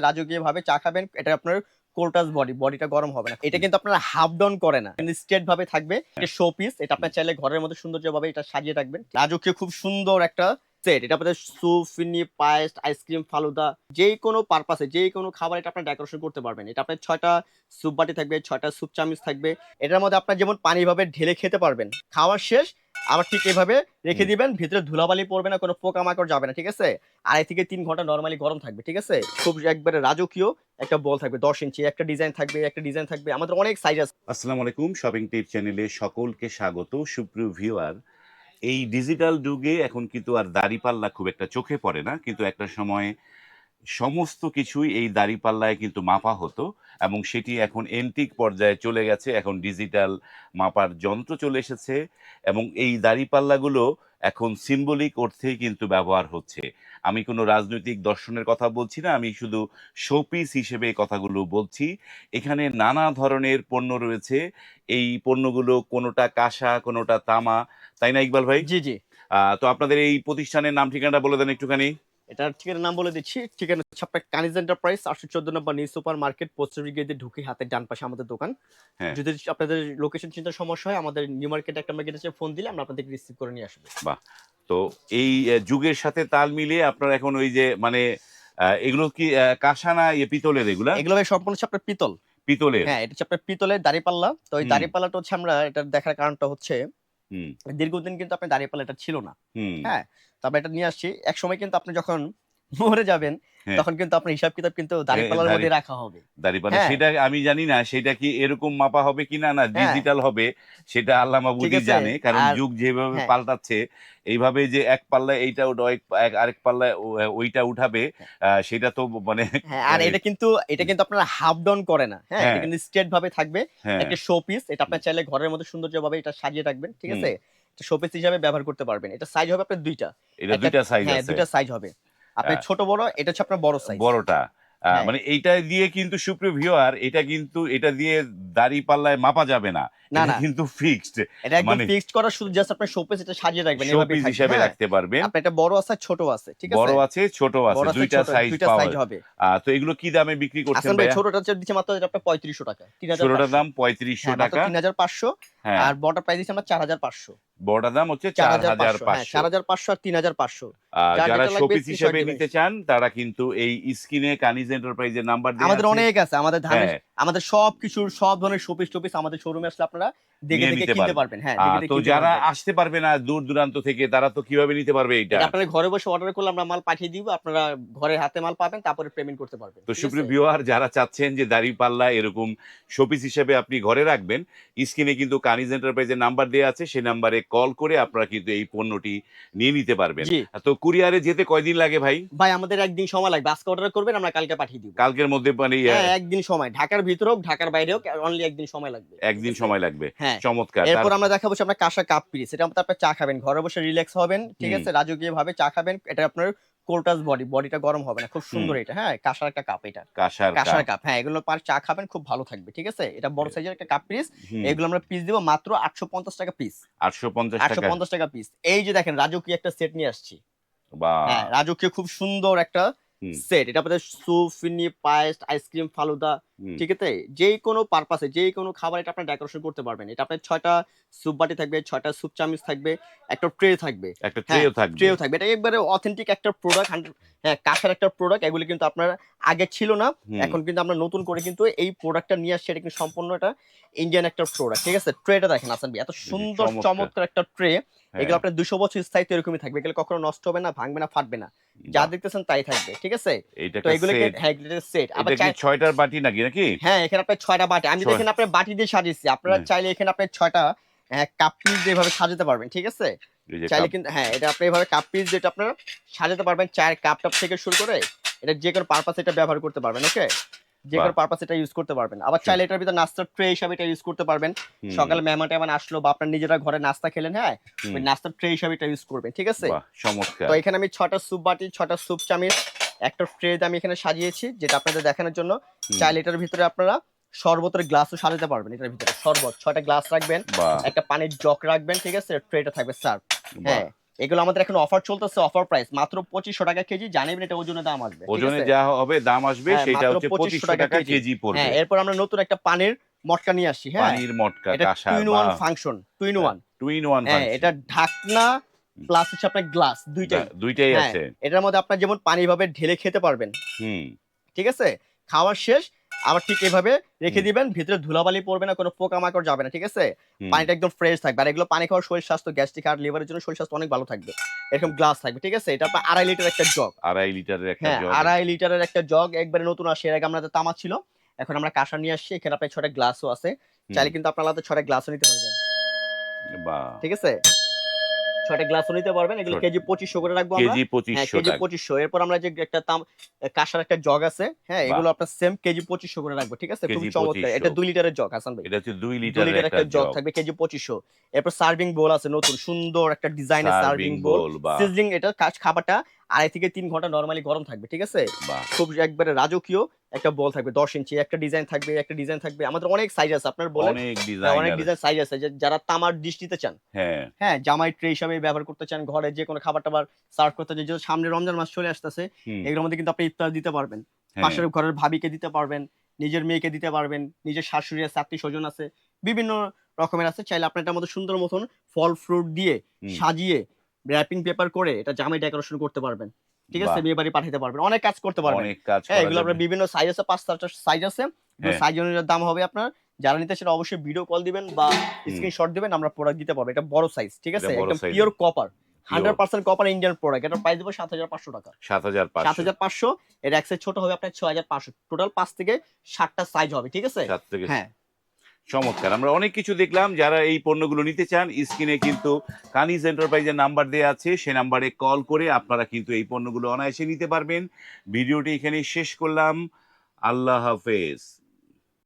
রাজকীয় ভাবে চা খাবেন, এটা আপনার কোল্টাস বডি বডিটা গরম হবে না। এটা কিন্তু আপনারা হাফ ডাউন করে না। স্ট্রেট ভাবে থাকবে, এটা শো পিস এটা আপনার চাইলে ঘরের মধ্যে সৌন্দর্য ভাবে এটা সাজিয়ে রাখবেন। রাজকীয় খুব সুন্দর একটা সেট এটা আপনাদের স্যুপ ফিনি পায়েস আইসক্রিম ফালুদা যে কোনো পারপাসে যে কোনো খাবার এটা আপনার ডেকোরেশন করতে পারবেন। এটা আপনার ছয়টা স্যুপ বাটি থাকবে ছয়টা স্যুপ চামচ থাকবে। এটার মধ্যে আপনার যেমন ঢেলে খেতে পারবেন খাওয়ার শেষ আবার ঠিক এভাবে রেখে দিবেন ভিতরে ধুলাবালি পড়বে না কোনো পোকামাকড় যাবে না ঠিক আছে? আড়াই থেকে তিন ঘণ্টা নর্মালি গরম থাকবে ঠিক আছে? খুব একবারে রাজকীয় একটা বল থাকবে দশ ইঞ্চি একটা ডিজাইন থাকবে একটা ডিজাইন থাকবে আমাদের অনেক সাইজ আছে। আসসালামু আলাইকুম শপিং টিপ চ্যানেলে সকলকে স্বাগত সুপ্রিয় ভিউয়ার এই ডিজিটাল যুগে এখন কিন্তু আর দাড়িপাল্লা খুব একটা চোখে পড়ে না। কিন্তু একটা সময়ে সমস্ত কিছুই এই দাড়িপাল্লায় কিন্তু মাপা হতো এবং সেটি এখন এন্টিক পর্যায়ে চলে গেছে। এখন ডিজিটাল মাপার যন্ত্র চলে এসেছে এবং এই দাড়িপাল্লাগুলো এখন সিম্বলিক অর্থেই কিন্তু ব্যবহার হচ্ছে। আমি কোনো রাজনৈতিক দর্শনের কথা বলছি না, আমি শুধু শোপিস হিসেবে কথাগুলো বলছি। এখানে নানা ধরনের পণ্য রয়েছে। এই পণ্যগুলো কোনোটা কাঁসা, কোনোটা তামা তাই না ইকবাল ভাই? জি জি। তো আপনাদের এই প্রতিষ্ঠানের নাম ঠিকানাটা বলে দেন একটুখানি। এটার ঠিকানার নাম বলে দিচ্ছি। ঠিকানা হচ্ছে আপনার কানিজ এন্টারপ্রাইজ আটশো চোদ্দ নম্বর নিউ সুপার মার্কেট পোস্ট ব্রিগেডে ঢুকে হাতের ডান পাশে আমাদের দোকান। হ্যাঁ। যদি আপনাদের লোকেশন চিন্তার সমস্যা হয় আমাদের নিউ মার্কেট একটা মার্কেট আছে ফোন দিলে আমরা আপনাদেরকে রিসিভ করে নিয়ে আসব। তো এই যুগের সাথে তাল মিলিয়ে আপনারা এখন ওই যে মানে এগুলো কি কাঁসা না ইয়ে পিতলের এগুলা? এগুলো সম্পূর্ণ হচ্ছে আপনার পিতল। পিতলের? হ্যাঁ এটা হচ্ছে আপনার পিতলের দাড়িপাল্লা। তো ওই। দাড়িপাল্লাটা হচ্ছে আমরা এটা দেখার কারণটা হচ্ছে দীর্ঘদিন কিন্তু আপনার দাঁড়িয়ে এটা ছিল না। হ্যাঁ? তবে এটা নিয়ে আসছি। এক সময় কিন্তু আপনি যখন মরে যাবেন হ্যাঁ। তখন কিন্তু আপনার হিসাব কিতাব কিন্তু দাড়িপাল্লার দাড়ি- মধ্যে রাখা হবে। দাড়িপাল্লা হ্যাঁ। সেটা আমি জানি না সেটা কি এরকম মাপা হবে কিনা না ডিজিটাল হবে সেটা আল্লাহ মাবুদি জানে কারণ যুগ যেভাবে হ্যাঁ। পাল্টাচ্ছে এইভাবে যে এক পাল্লা এইটা আরেক পাল্লা ওইটা উঠাবে সেটা তো মানে হ্যাঁ আর এটা কিন্তু এটা কিন্তু আপনার হাফ ডাউন করে না হ্যাঁ এটা হ্যাঁ। কিন্তু স্ট্রেট ভাবে থাকবে হ্যাঁ। একটা শো পিস এটা আপনার চাইলে ঘরের মধ্যে সৌন্দর্য ভাবে এটা সাজিয়ে রাখবেন ঠিক আছে? শো পিস হিসাবে ব্যবহার করতে পারবেন এটা সাইজ হবে আপনার দুইটা। এটা দুইটা সাইজ হ্যাঁ দুইটা সাইজ হবে। আপনার হ্যাঁ। ছোট বড় এটা হচ্ছে আপনার বড় সাইজ বড়টা আহ, হ্যাঁ। মানে এইটা দিয়ে কিন্তু সুপ্রিয় ভিউয়ার এটা কিন্তু এটা দিয়ে দাড়ি পাল্লায় মাপা যাবে না না, না। কিন্তু ফিক্সড এটা একদম মানে- ফিক্সড করা শুধু জাস্ট আপনার শো পিস এটা সাজিয়ে রাখবেন শোপিস হিসাবে হ্যাঁ। রাখতে পারবেন। আপনার এটা বড় আছে ছোট আছে ঠিক আছে? বড় আছে ছোট আছে দুইটা সাইজ দুইটা সাইজ হবে। তো এগুলো কি দামে বিক্রি করছেন ভাই ছোটটা দিচ্ছে মাত্র এটা আপনার পঁয়ত্রিশশো টাকা তিন হাজার ছোটটার দাম পঁয়ত্রিশশো টাকা। তিন হাজার পাঁচশো। হ্যাঁ। আর বড়টা প্রাইস দিচ্ছে আমরা চার হাজার পাঁচশো। বড়টার দাম হচ্ছে চার হাজার হ্যাঁ চার হাজার পাঁচশো। আর তিন হাজার পাঁচশো। যার শোপিস হিসেবে নিতে চান তারা কিন্তু এই স্ক্রিনে কানিজ এন্টারপ্রাইজের নাম্বার দিয়ে আমাদের অনেক আছে আমাদের ধানের হ্যাঁ। আমাদের সব কিছুর সব ধরনের শোপিস টোপিস আমাদের শোরুমে আসলে আপনারা আপনারা দেখে দেখে কিনতে পারবেন। হ্যাঁ তো যারা আসতে পারবে না দূর দূরান্ত থেকে তারা তো কীভাবে নিতে পারবে এটা? আপনারা ঘরে বসে অর্ডার করলে আমরা মাল পাঠিয়ে দিব আপনারা ঘরে হাতে মাল পাবেন তারপরে পেমেন্ট করতে পারবেন তো সুপ্রিয় ভিউয়ার যারা চাচ্ছেন যে দাড়ি পাল্লা এরকম শোপিস হিসেবে আপনি ঘরে রাখবেন স্ক্রিনে কিন্তু কানিজ এন্টারপ্রাইজের নাম্বার দেওয়া আছে সেই নাম্বারে কল করে আপনারা কিন্তু এই পণ্যটি নিয়ে নিতে পারবেন। তো কুরিয়ারে যেতে কয়দিন লাগে ভাই? ভাই আমাদের একদিন সময় লাগবে আজকে অর্ডার করবেন আমরা কালকে পাঠিয়ে দিব। কালকের মধ্যে মানে হ্যাঁ একদিন সময় ঢাকার ভিতরে হোক ঢাকার বাইরে হোক অনলি একদিন সময় লাগবে। একদিন সময় লাগবে। হ্যাঁ। চমৎকার। এরপর আমরা দেখাবো আপনার কাঁসা কাপ পিরিস এটা আপনার চা খাবেন ঘরে বসে রিল্যাক্স হবেন ঠিক আছে? রাজকীয় ভাবে চা খাবেন এটা আপনার কোল্টাস বডি বডিটা গরম হবে না খুব সুন্দর এটা হ্যাঁ কাঁসার একটা কাপ এটা। কাঁসার কাঁসার কাপ। হ্যাঁ এগুলো পার চা খাবেন খুব ভালো থাকবে ঠিক আছে? এটা বড় সাইজের একটা কাপ পিস এগুলো আমরা পিস দিব মাত্র আটশো পঞ্চাশ টাকা পিস আটশো পঞ্চাশ আটশো টাকা পঞ্চাশ টাকা পিস এই যে দেখেন রাজকীয় একটা সেট নিয়ে আসছি। বা হ্যাঁ রাজকীয় খুব সুন্দর একটা। সেট এটা আপনাদের স্যুপ ফিনি পায়েস আইসক্রিম ফালুদা ঠিক আছে? যে কোনো পারপাসে যে কোনো খাবার এটা আপনার ডেকোরেশন করতে পারবেন। এটা আপনার ছয়টা স্যুপ বাটি থাকবে ছয়টা স্যুপ চামচ থাকবে একটা ট্রে থাকবে। একটা হ্যাঁ, ট্রেও থাকবে। ট্রেও থাকবে। এটা একবারে অথেন্টিক একটা প্রোডাক্ট হ্যাঁ কাঁসার একটা প্রোডাক্ট এগুলি কিন্তু আপনার আগে ছিল না। এখন কিন্তু আমরা নতুন করে কিন্তু এই প্রোডাক্টটা নিয়ে আসছি। এটা কিন্তু সম্পূর্ণ এটা ইন্ডিয়ান একটা প্রোডাক্ট ঠিক আছে? ট্রেটা দেখেন আসান এত সুন্দর চমৎকার। একটা ট্রে হ্যাঁ, এগুলো আপনার দুশো বছর স্থায়িত্ব এরকমই থাকবে। এগুলো কখনো নষ্ট হবে না ভাঙবে না ফাটবে না। যা দেখতেছেন তাই থাকবে ঠিক আছে? তো এগুলো হ্যাঁ এগুলো সেট আবার চাই- ছয়টার বাটি নাকি নাকি? হ্যাঁ এখানে আপনার ছয়টা বাটি। আমি দেখেন আপনার বাটি দিয়ে সাজিয়েছি। আপনারা। চাইলে এখানে আপনার ছয়টা কাপ পিস যেভাবে সাজাতে পারবেন ঠিক আছে? চাইলে কিন্তু হ্যাঁ এটা আপনি এভাবে কাপ পিস যেটা আপনারা সাজাতে পারবেন চায়ের কাপ টাপ থেকে শুরু করে এটা যে কোনো পারপাস এটা ব্যবহার করতে পারবেন ওকে যে কোনো। পারপাস এটা ইউজ করতে পারবেন। আবার চাইলে এটার ভিতর নাস্তার ট্রে হিসাবে এটা ইউজ করতে পারবেন। সকালে মেহমান টেহমান আসলো বা আপনার নিজেরা ঘরে নাস্তা খেলেন হ্যাঁ? ওই নাস্তার ট্রে হিসাবে এটা ইউজ করবেন ঠিক আছে? চমৎকার। তো এখানে আমি ছটা স্যুপ বাটি ছটা স্যুপ চামিচ একটা ট্রে আমি এখানে সাজিয়েছি যেটা আপনাদের দেখানোর জন্য। চাইলে এটার ভিতরে আপনারা শরবতের গ্লাসও সাজাতে পারবেন এটার ভিতরে শরবত। ছয়টা গ্লাস রাখবেন একটা পানির জগ রাখবেন ঠিক আছে? ট্রেটা থাকবে সার্ভ হ্যাঁ। এগুলো আমাদের এখন অফার চলতেছে অফার প্রাইস মাত্র পঁচিশশো টাকা কেজি জানেন এটা ওজনে দাম আসবে ওজনে যা হবে দাম আসবে হ্যাঁ, সেটা হচ্ছে 2500 পঁচিশশো টাকা কেজি। পড়বে। হ্যাঁ এরপর আমরা নতুন একটা পানির মটকা নিয়ে আসছি হ্যাঁ? পানির মটকা এটা কাঁসা two in one function two in one two in one হ্যাঁ এটা ঢাকনা প্লাস হচ্ছে আপনার গ্লাস দুইটাই। দুইটাই হ্যাঁ, আছে। এটার মধ্যে আপনার যেমন পানি ভাবে ঢেলে খেতে পারবেন। হুম। ঠিক আছে? খাওয়ার শেষ আবার ঠিক এভাবে রেখে দিবেন ভিতরে ধুলাবালি পড়বে না কোনো পোকামাকড় যাবে না ঠিক আছে? পানিটা একদম ফ্রেশ থাকবে। আর এগুলো পানি খাওয়ার শরীর স্বাস্থ্য গ্যাস্ট্রিক আর লিভারের জন্য শরীর স্বাস্থ্য অনেক ভালো থাকবে। এরকম গ্লাস থাকবে ঠিক আছে? এটা আপনার আড়াই লিটার একটা জগ আড়াই লিটারের একটা হ্যাঁ জগ আড়াই লিটারের একটা জগ একবারে নতুন আসে এর আগে আমাদের তামা ছিল। এখন আমরা কাঁসা নিয়ে আসছি এখানে আপনার ছটা গ্লাসও আছে। চাইলে কিন্তু আপনার হাতে ছটা গ্লাসও নিতে পারবেন। ঠিক আছে? ছটা গ্লাসও নিতে পারবেন। এগুলো কেজি পঁচিশশো করে রাখব কেজি হ্যাঁ পঁচিশশো কেজি পঁচিশশো। এরপর আমরা যে একটা তাম কাঁসার একটা জগ আছে হ্যাঁ এগুলো আপনার সেম কেজি পঁচিশশো করে রাখব ঠিক আছে? খুবই চমৎকার। এটা দুই লিটারের জগ হাসান ভাই। এটা হচ্ছে দুই লিটারের লিটার একটা জগ থাকবে কেজি পঁচিশশো। এরপর সার্ভিং বোল আছে নতুন সুন্দর একটা ডিজাইনের সার্ভিং বোল সিজলিং এটা কাজ খাবারটা আড়াই থেকে তিন ঘণ্টা নরমালি গরম থাকবে ঠিক আছে? খুব একবারে রাজকীয় একটা বল থাকবে দশ ইঞ্চি একটা ডিজাইন থাকবে একটা ডিজাইন থাকবে আমাদের অনেক সাইজ আছে আপনার বলেন অনেক হ্যাঁ, অনেক ডিজাইন ডিজাইন সাইজ আছে যারা তামার দৃষ্টিতে চান হ্যাঁ। হ্যাঁ জামাই ট্রে হিসাবে ব্যবহার করতে চান ঘরে যে কোনো খাবার টাবার সার্ভ করতে চান যেহেতু সামনে রমজান মাস চলে আসতেছে এগুলোর মধ্যে কিন্তু আপনি ইফতার দিতে পারবেন হ্যাঁ, পাশের ঘরের ভাবিকে দিতে পারবেন নিজের মেয়েকে দিতে পারবেন নিজের শাশুড়ি আছে আত্মীয় স্বজন আছে বিভিন্ন রকমের আছে চাইলে আপনি এটার মধ্যে সুন্দর মতন ফল ফ্রুট দিয়ে সাজিয়ে র্যাপিং পেপার করে এটা জামাই ডেকোরেশন করতে পারবেন। ঠিক আছে? বিয়ে বাড়ি পাঠাতে পারবেন। অনেক কাজ করতে পারবেন। অনেক কাজ হ্যাঁ এগুলো আপনার বিভিন্ন সাইজ আছে পাঁচ সাতটা সাইজ আছে হ্যাঁ। সাইজ অনুযায়ী দাম হবে আপনার। যারা নিতে সেটা অবশ্যই ভিডিও কল দিবেন বা স্ক্রিনশট দিবেন আমরা প্রোডাক্ট দিতে পারব। এটা বড় সাইজ ঠিক আছে? একদম pure copper hundred percent copper Indian product এটা প্রাইস দেবো সাত হাজার পাঁচশো টাকা। সাত হাজার সাত হাজার পাঁচশো এর এক সাইজ ছোট হবে আপনার ছয় হাজার পাঁচশো। টোটাল পাঁচ থেকে ষাটটা সাইজ হবে ঠিক আছে? হ্যাঁ। চমৎকার। আমরা অনেক কিছু দেখলাম, যারা এই পণ্যগুলো নিতে চান, স্ক্রিনে কিন্তু কানিজ এন্টারপ্রাইজের নাম্বার দেওয়া আছে, সে নাম্বারে কল করে আপনারা কিন্তু এই পণ্যগুলো অনায়াসে নিতে পারবেন। ভিডিওটি এখানে শেষ করলাম। আল্লাহ হাফেজ।